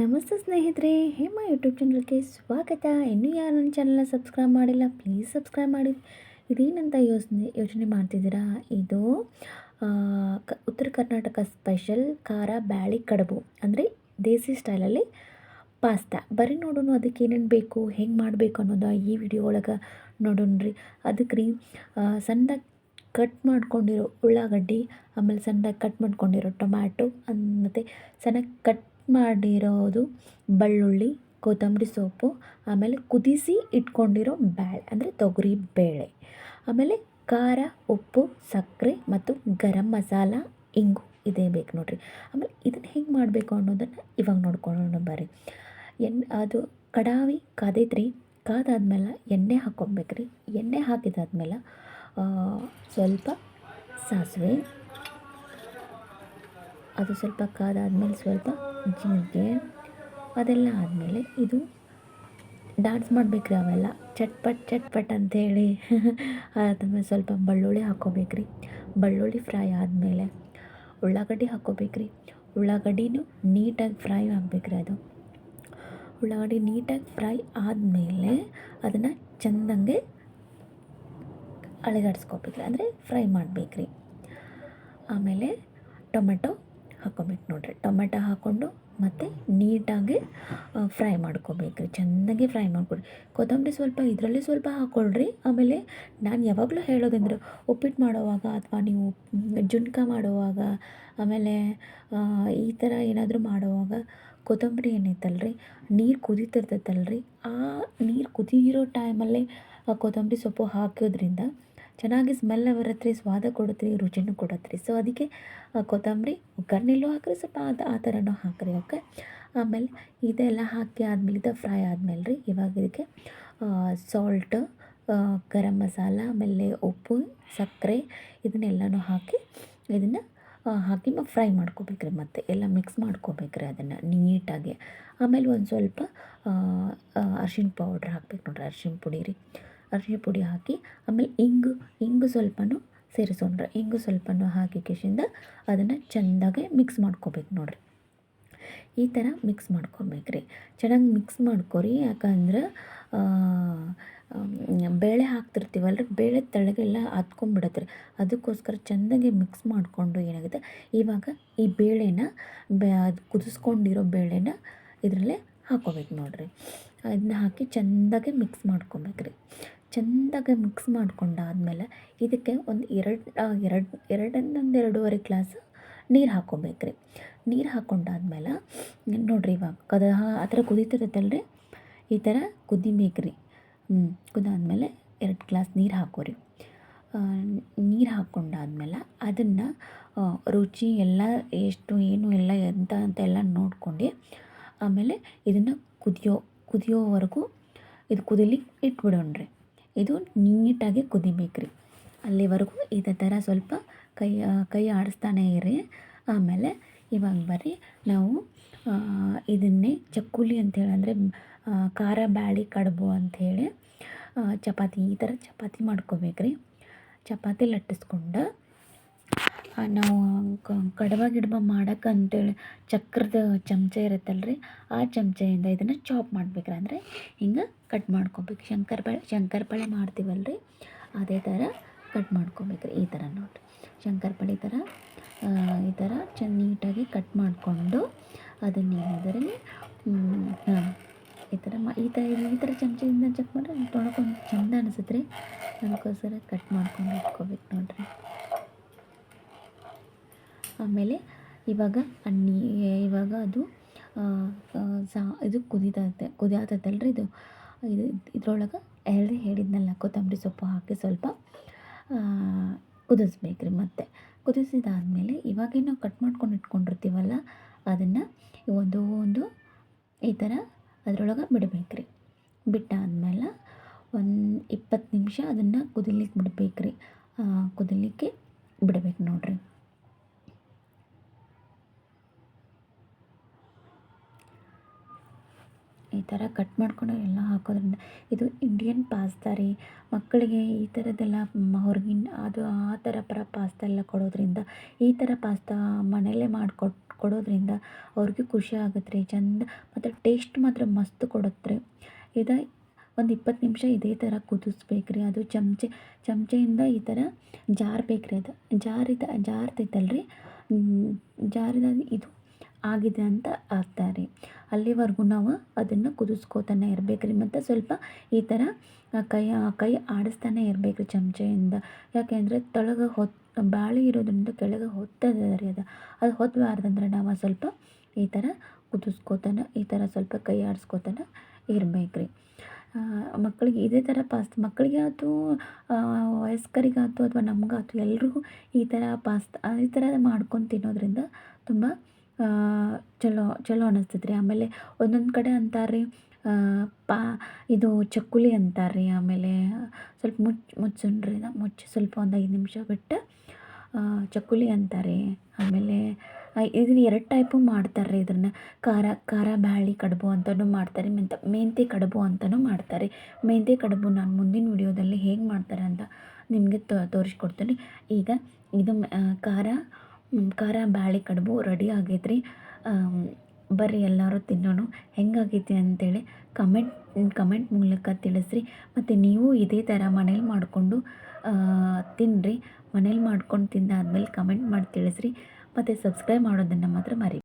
ನಮಸ್ತೆ ಸ್ನೇಹಿತರೆ, ಹೇಮ ಯೂಟ್ಯೂಬ್ ಚಾನಲ್ಗೆ ಸ್ವಾಗತ. ಇನ್ನೂ ಯಾರು ನನ್ನ ಚಾನಲ್ನ ಸಬ್ಸ್ಕ್ರೈಬ್ ಮಾಡಿಲ್ಲ ಪ್ಲೀಸ್ ಸಬ್ಸ್ಕ್ರೈಬ್ ಮಾಡಿ. ಇದೇನಂತ ಯೋಚನೆ ಯೋಚನೆ ಮಾಡ್ತಿದ್ದೀರಾ? ಇದು ಕ, ಉತ್ತರ ಕರ್ನಾಟಕ ಸ್ಪೆಷಲ್ ಖಾರ ಬ್ಯಾಳಿ ಕಡುಬು. ಅಂದರೆ ದೇಸಿ ಸ್ಟೈಲಲ್ಲಿ ಪಾಸ್ತಾ ಬರೀ ನೋಡೋಣ ಅದಕ್ಕೆ ಏನೇನು ಬೇಕು, ಹೆಂಗೆ ಮಾಡಬೇಕು ಅನ್ನೋದು ಈ ವಿಡಿಯೋ ಒಳಗೆ ನೋಡೋಣ್ರಿ ಅದಕ್ಕೆ ರೀ ಸಣ್ಣದಾಗಿ ಕಟ್ ಮಾಡ್ಕೊಂಡಿರೋ ಉಳ್ಳಾಗಡ್ಡಿ, ಆಮೇಲೆ ಸಣ್ಣದಾಗಿ ಕಟ್ ಮಾಡ್ಕೊಂಡಿರೋ ಟೊಮ್ಯಾಟೊ ಮತ್ತು ಸಣ್ಣ ಕಟ್ ಮಾಡಿರೋದು ಬೆಳ್ಳುಳ್ಳಿ, ಕೊತ್ತಂಬರಿ ಸೊಪ್ಪು, ಆಮೇಲೆ ಕುದಿಸಿ ಇಟ್ಕೊಂಡಿರೋ ಬ್ಯಾಳೆ, ಅಂದರೆ ತೊಗರಿ ಬೇಳೆ. ಆಮೇಲೆ ಖಾರ, ಉಪ್ಪು, ಸಕ್ಕರೆ ಮತ್ತು ಗರಂ ಮಸಾಲ ಇಂಗು ಇದೇ ಬೇಕು ನೋಡಿರಿ. ಆಮೇಲೆ ಇದನ್ನು ಹೆಂಗೆ ಮಾಡಬೇಕು ಅನ್ನೋದನ್ನು ಇವಾಗ ನೋಡ್ಕೊಳ್ಳೋಣ ಬರ್ರಿ. ಎನ್, ಅದು ಕಡಾವಿ ಕಾದೈತ್ರಿ ಕಾದಾದ್ಮೇಲೆ ಎಣ್ಣೆ ಹಾಕ್ಕೊಬೇಕ್ರಿ. ಎಣ್ಣೆ ಹಾಕಿದಾದ್ಮೇಲೆ ಸ್ವಲ್ಪ ಸಾಸಿವೆ. ಅದು ಸ್ವಲ್ಪ ಕಾದಾದ್ಮೇಲೆ ಸ್ವಲ್ಪ ಜೀರಿಗೆ ಅದೆಲ್ಲ ಆದಮೇಲೆ ಇದು ಡಾನ್ಸ್ ಮಾಡಬೇಕ್ರಿ ಅವೆಲ್ಲ. ಚಟ್ಪಟ್ ಚಟ್ಪಟ್ ಅಂತೇಳಿ ಅದಾದಮೇಲೆ ಸ್ವಲ್ಪ ಬೆಳ್ಳುಳ್ಳಿ ಹಾಕ್ಕೋಬೇಕ್ರಿ ಬೆಳ್ಳುಳ್ಳಿ ಫ್ರೈ ಆದಮೇಲೆ ಉಳ್ಳಾಗಡ್ಡಿ ಹಾಕ್ಕೋಬೇಕ್ರಿ ಉಳ್ಳಾಗಡ್ಡಿನೂ ನೀಟಾಗಿ ಫ್ರೈ ಆಗಬೇಕ್ರಿ ಅದು. ಉಳ್ಳಾಗಡ್ಡಿ ನೀಟಾಗಿ ಫ್ರೈ ಆದಮೇಲೆ ಅದನ್ನು ಚೆಂದಂಗೆ ಅಳಗಾಡಿಸ್ಕೋಬೇಕ್ರಿ ಅಂದರೆ ಫ್ರೈ ಮಾಡಬೇಕ್ರಿ ಆಮೇಲೆ ಟೊಮೆಟೊ ಹಾಕ್ಕೋಬೇಕು ನೋಡಿರಿ. ಟೊಮೆಟೊ ಹಾಕ್ಕೊಂಡು ಮತ್ತು ನೀಟಾಗಿ ಫ್ರೈ ಮಾಡ್ಕೋಬೇಕ್ರಿ ಚೆನ್ನಾಗಿ ಫ್ರೈ ಮಾಡ್ಕೊಡ್ರಿ. ಕೊತ್ತಂಬರಿ ಸ್ವಲ್ಪ ಇದರಲ್ಲಿ ಸ್ವಲ್ಪ ಹಾಕ್ಕೊಳ್ರಿ ಆಮೇಲೆ ನಾನು ಯಾವಾಗಲೂ ಹೇಳೋದಂದ್ರೆ ಉಪ್ಪಿಟ್ಟು ಮಾಡೋವಾಗ ಅಥವಾ ನೀವು ಜುಣ್ಕ ಮಾಡುವಾಗ, ಆಮೇಲೆ ಈ ಥರ ಏನಾದರೂ ಮಾಡುವಾಗ ಕೊತ್ತಂಬರಿ ಏನೈತಲ್ರಿ ನೀರು ಕುದೀತಿರ್ತೈತಲ್ರಿ, ಆ ನೀರು ಕುದಿರೋ ಟೈಮಲ್ಲೇ ಕೊತ್ತಂಬರಿ ಸೊಪ್ಪು ಹಾಕೋದ್ರಿಂದ ಚೆನ್ನಾಗಿ ಸ್ಮೆಲ್ ಬರುತ್ತೆ ಸ್ವಾದ ಕೊಡುತ್ತೆ ರುಚಿನೂ ಕೊಡುತ್ತೆ ಸೊ ಅದಕ್ಕೆ ಕೊತ್ತಂಬರಿ ಒಗ್ಗರಣೆಲೂ ಹಾಕ್ರಿ, ಸ್ವಲ್ಪ ಆ ಥರನೂ ಹಾಕ್ರಿ ಓಕೆ ಆಮೇಲೆ ಇದೆಲ್ಲ ಹಾಕಿ ಆದಮೇಲೆ ಇದು ಫ್ರೈ ಆದಮೇಲೆ ರೀ, ಇವಾಗ ಇದಕ್ಕೆ ಸಾಲ್ಟ್ ಗರಂ ಮಸಾಲ, ಆಮೇಲೆ ಉಪ್ಪು, ಸಕ್ಕರೆ ಇದನ್ನೆಲ್ಲನೂ ಹಾಕಿ ಇದನ್ನು ಹಾಕಿ ಫ್ರೈ ಮಾಡ್ಕೋಬೇಕ್ರಿ ಮತ್ತೆ. ಎಲ್ಲ ಮಿಕ್ಸ್ ಮಾಡ್ಕೋಬೇಕ್ರಿ ಅದನ್ನು ನೀಟಾಗಿ. ಆಮೇಲೆ ಒಂದು ಸ್ವಲ್ಪ ಅರ್ಶಿಣ ಪೌಡ್ರ್ ಹಾಕ್ಬೇಕು ನೋಡ್ರಿ, ಅರ್ಶಿಣ ಪುಡಿ ರೀ. ಅರ್ಶಿಣ ಪುಡಿ ಹಾಕಿ, ಆಮೇಲೆ ಇಂಗು ಇಂಗು ಸ್ವಲ್ಪನೂ ಸೇರಿಸೋಣ್ರಿ ಇಂಗು ಸ್ವಲ್ಪನೂ ಹಾಕಿ ಕೇಶಿಂದ ಅದನ್ನು ಚೆಂದಾಗೆ ಮಿಕ್ಸ್ ಮಾಡ್ಕೋಬೇಕು ನೋಡ್ರಿ. ಈ ಥರ ಮಿಕ್ಸ್ ಮಾಡ್ಕೊಬೇಕ್ರಿ. ಚೆನ್ನಾಗಿ ಮಿಕ್ಸ್ ಮಾಡ್ಕೊರಿ, ಯಾಕಂದ್ರೆ ಬೇಳೆ ಹಾಕ್ತಿರ್ತೀವಲ್ಲ ರೀ ಬೇಳೆ ತೆಳಗೆಲ್ಲ ಹತ್ಕೊಂಡ್ಬಿಡತ್ತೆ ಅದಕ್ಕೋಸ್ಕರ ಚೆಂದಾಗಿ ಮಿಕ್ಸ್ ಮಾಡಿಕೊಂಡು ಏನಾಗುತ್ತೆ, ಇವಾಗ ಈ ಬೇಳೆನ ಕುದಿಸ್ಕೊಂಡಿರೋ ಬೇಳೆನ ಇದರಲ್ಲೇ ಹಾಕೋಬೇಕು ನೋಡಿರಿ. ಅದನ್ನ ಹಾಕಿ ಚೆಂದಾಗಿ ಮಿಕ್ಸ್ ಮಾಡ್ಕೊಬೇಕ್ರಿ. ಚೆಂದಾಗಿ ಮಿಕ್ಸ್ ಮಾಡ್ಕೊಂಡಾದ್ಮೇಲೆ ಇದಕ್ಕೆ ಒಂದು ಎರಡು ಎರಡು ಎರಡನ್ನೊಂದು ಎರಡೂವರೆ ಗ್ಲಾಸ್ ನೀರು ಹಾಕ್ಕೊಬೇಕ್ರಿ. ನೀರು ಹಾಕ್ಕೊಂಡಾದ್ಮೇಲೆ, ನೋಡಿರಿ ಇವಾಗ ಕದ ಆ ಥರ ಕುದೀತಿರುತ್ತಲ್ರಿ ಈ ಥರ ಕುದಿಬೇಕ್ರಿ. ಹ್ಞೂ ಕುದಾದ್ಮೇಲೆ ಎರಡು ಗ್ಲಾಸ್ ನೀರು ಹಾಕೋರಿ. ನೀರು ಹಾಕ್ಕೊಂಡಾದ್ಮೇಲೆ ಅದನ್ನು ರುಚಿ ಎಲ್ಲ, ಎಷ್ಟು, ಏನು ಎಲ್ಲ ಎಂತ, ಅಂತ ಎಲ್ಲ ನೋಡ್ಕೊಂಡು ಆಮೇಲೆ ಇದನ್ನು ಕುದಿಯೋ, ಕುದಿಯೋವರೆಗೂ ಇದು ಕುದಿಲಿಕ್ಕೆ ಇಟ್ಬಿಡೋಣ್ರಿ. ಇದು ನೀಟಾಗಿ ಕುದಿಬೇಕ್ರಿ. ಅಲ್ಲಿವರೆಗೂ ಇದೇ ಥರ ಸ್ವಲ್ಪ ಕೈ ಕೈ ಆಡಿಸ್ತಾನೆ ಇರಿ. ಆಮೇಲೆ ಇವಾಗ ಬರ್ರಿ, ನಾವು ಇದನ್ನೇ ಚಕ್ಕುಲಿ ಅಂಥೇಳಿ ಅಂದರೆ ಖಾರ, ಬ್ಯಾಳಿ, ಕಡುಬು ಅಂಥೇಳಿ ಚಪಾತಿ, ಈ ಥರ ಚಪಾತಿ ಮಾಡ್ಕೋಬೇಕ್ರಿ. ಚಪಾತಿ ಲಟ್ಟಿಸ್ಕೊಂಡು ನಾವು ಕಡಬ ಗಿಡಬ ಮಾಡಕ್ಕೆ ಅಂತೇಳಿ ಚಕ್ರದ ಚಮಚ ಇರುತ್ತಲ್ರಿ, ಆ ಚಮಚೆಯಿಂದ ಇದನ್ನು ಚಾಪ್ ಮಾಡ್ಬೇಕ್ರಿ. ಅಂದರೆ ಹಿಂಗೆ ಕಟ್ ಮಾಡ್ಕೊಬೇಕು. ಶಂಕರಪಾಳೆ ಮಾಡ್ತೀವಲ್ಲ ರೀ ಅದೇ ಥರ ಕಟ್ ಮಾಡ್ಕೊಬೇಕ್ರಿ ಈ ಥರ ನೋಡಿರಿ. ಶಂಕರಪಾಳೆ ಥರ ಈ ಥರ ಚೆನ್ನ ನೀಟಾಗಿ ಕಟ್ ಮಾಡಿಕೊಂಡು ಅದನ್ನು ಹಾಂ, ಈ ಥರ ಮಾ, ಈ ಥರ ಈ ಥರ ಚಮಚದಿಂದ ಚೆಕ್ ಮಾಡಿದ್ರೆ ತೊಳ್ಕೊಂಡು ಚೆಂದ ಅನಿಸುತ್ತೆ ರೀ. ಅದಕ್ಕೋಸ್ಕರ ಕಟ್ ಮಾಡ್ಕೊಂಡು ಇಟ್ಕೋಬೇಕು ನೋಡಿರಿ. ಆಮೇಲೆ ಇವಾಗ ಅನ್ನಿ ಇವಾಗ ಅದು ಸಾ, ಇದು ಕುದೀತೈತೆ, ಕುದಿಯಾತೈತಲ್ರಿ ಇದು. ಇದು ಇದ್ರೊಳಗೆ ಎರಡು ಹೇಳಿದ್ನಲ್ಲ, ಕೊತ್ತಂಬರಿ ಸೊಪ್ಪು ಹಾಕಿ ಸ್ವಲ್ಪ ಕುದಿಸ್ಬೇಕು ರೀ ಮತ್ತೆ. ಕುದಿಸಿದಾದಮೇಲೆ ಇವಾಗೇನು ನಾವು ಕಟ್ ಮಾಡ್ಕೊಂಡು ಇಟ್ಕೊಂಡಿರ್ತೀವಲ್ಲ, ಅದನ್ನು ಒಂದು ಒಂದು ಈ ಥರ ಅದರೊಳಗೆ ಬಿಡಬೇಕು ರೀ ಬಿಟ್ಟಾದ್ಮೇಲೆ ಒಂದು ಇಪ್ಪತ್ತು ನಿಮಿಷ ಅದನ್ನು ಕುದಿಲಿಕ್ಕೆ ಬಿಡ್ಬೇಕು ರೀ ಕುದಿಲಿಕ್ಕೆ ಬಿಡ್ಬೇಕು ನೋಡ್ರಿ ಈ ಥರ ಕಟ್ ಮಾಡ್ಕೊಂಡು ಎಲ್ಲ ಹಾಕೋದ್ರಿಂದ ಇದು ಇಂಡಿಯನ್ ಪಾಸ್ತಾ ರೀ. ಮಕ್ಕಳಿಗೆ ಈ ಥರದ್ದೆಲ್ಲ ಹೊರಗಿನ ಅದು ಆ ಥರ ಪರ ಪಾಸ್ತಾ ಎಲ್ಲ ಕೊಡೋದ್ರಿಂದ, ಈ ಥರ ಪಾಸ್ತಾ ಮನೆಯಲ್ಲೇ ಮಾಡಿಕೊಟ್, ಕೊಡೋದ್ರಿಂದ ಅವ್ರಿಗೂ ಖುಷಿ ಆಗುತ್ತೆ ರೀ, ಚಂದ ಮತ್ತು ಟೇಸ್ಟ್ ಮಾತ್ರ ಮಸ್ತ್ ಕೊಡುತ್ತೆ ಇದು ಒಂದು ಇಪ್ಪತ್ತು ನಿಮಿಷ ಇದೇ ಥರ ಕುದಿಸ್ಬೇಕು ರೀ, ಅದು ಚಮಚೆ, ಚಮಚೆಯಿಂದ ಈ ಥರ ಜಾರ್ಬೇಕು ರೀ ಅದು. ಜಾರಿದ ಜಾರ್ತೈತಲ್ಲ ರೀ ಇದು ಆಗಿದೆ ಅಂತ ಆಗ್ತಾರೆ. ಅಲ್ಲಿವರೆಗೂ ನಾವು ಅದನ್ನು ಕುದಿಸ್ಕೋತಾನೆ ಇರಬೇಕ್ರಿ. ಮತ್ತು ಸ್ವಲ್ಪ ಈ ಥರ ಕೈ ಕೈ ಆಡಿಸ್ತಾನೆ ಇರ್ಬೇಕು ರೀ ಚಮಚೆಯಿಂದ. ಯಾಕೆಂದರೆ ತೊಳಗೆ ಹೊತ್ ಬಾಳೆ ಇರೋದ್ರಿಂದ ಕೆಳಗೆ ಹೊತ್ತದ ರೀ ಅದು. ಅದು ಹೊತ್ತಬಾರ್ದಂದ್ರೆ ನಾವು ಸ್ವಲ್ಪ ಈ ಥರ ಕುದಿಸ್ಕೋತಾನ, ಈ ಥರ ಸ್ವಲ್ಪ ಕೈ ಆಡಿಸ್ಕೋತಾನ ಇರಬೇಕ್ರಿ. ಮಕ್ಕಳಿಗೆ ಇದೇ ಥರ ಪಾಸ್ತ ಮಕ್ಕಳಿಗೆ ಆಯ್ತು ವಯಸ್ಕರಿಗಾಯ್ತು ಅಥವಾ ನಮಗಾಯ್ತು ಎಲ್ರಿಗೂ ಈ ಥರ ಪಾಸ್ತ, ಈ ಥರ ಮಾಡ್ಕೊಂಡು ತಿನ್ನೋದ್ರಿಂದ ತುಂಬ ಚಲೋ ಚಲೋ ಅನಿಸ್ತೈತೆ ರೀ ಆಮೇಲೆ ಒಂದೊಂದು ಕಡೆ ಅಂತಾರೆ ರೀ ಪಾ, ಇದು ಚಕ್ಕುಲಿ ಅಂತಾರೆ ರೀ ಆಮೇಲೆ ಸ್ವಲ್ಪ ಮುಚ್ಚಿ ಮುಚ್ಚನ್ರಿ ಮುಚ್ಚಿ ಸ್ವಲ್ಪ ಒಂದು ಐದು ನಿಮಿಷ ಬಿಟ್ಟು ಚಕ್ಕುಲಿ ಅಂತಾರೆ ಆಮೇಲೆ ಇದನ್ನ ಎರಡು ಟೈಪು ಮಾಡ್ತಾರೆ ರೀ ಇದನ್ನು ಖಾರ ಖಾರ ಬ್ಯಾಳಿ ಕಡುಬು ಅಂತಲೂ ಮಾಡ್ತಾರೆ ಮೆಂತ ಮೆಂತೆ ಕಡುಬು ಅಂತಲೂ ಮಾಡ್ತಾರೆ ಮೆಂತೆ ಕಡುಬು ನಾನು ಮುಂದಿನ ವಿಡಿಯೋದಲ್ಲಿ ಹೇಗೆ ಮಾಡ್ತಾರೆ ಅಂತ ನಿಮಗೆ ತೋರಿಸ್ಕೊಡ್ತೀನಿ. ಈಗ ಇದು ಖಾರ ಖಾರ, ಬ್ಯಾಳೆ, ಕಡುಬು ರೆಡಿ ಆಗೈತೆ ರೀ ಬರ್ರಿ ಎಲ್ಲರೂ ತಿನ್ನೋಣ. ಹೆಂಗಾಗೈತಿ ಅಂತೇಳಿ ಕಮೆಂಟ್ ಕಮೆಂಟ್ ಮೂಲಕ ತಿಳಿಸ್ರಿ. ಮತ್ತು ನೀವು ಇದೇ ಥರ ಮನೇಲಿ ಮಾಡಿಕೊಂಡು ತಿನ್ನಿರಿ ಮನೇಲಿ ಮಾಡ್ಕೊಂಡು ತಿಂದಾದ್ಮೇಲೆ ಕಮೆಂಟ್ ಮಾಡಿ ತಿಳಿಸ್ರಿ. ಮತ್ತು ಸಬ್ಸ್ಕ್ರೈಬ್ ಮಾಡೋದನ್ನು ಮಾತ್ರ ಮರಿ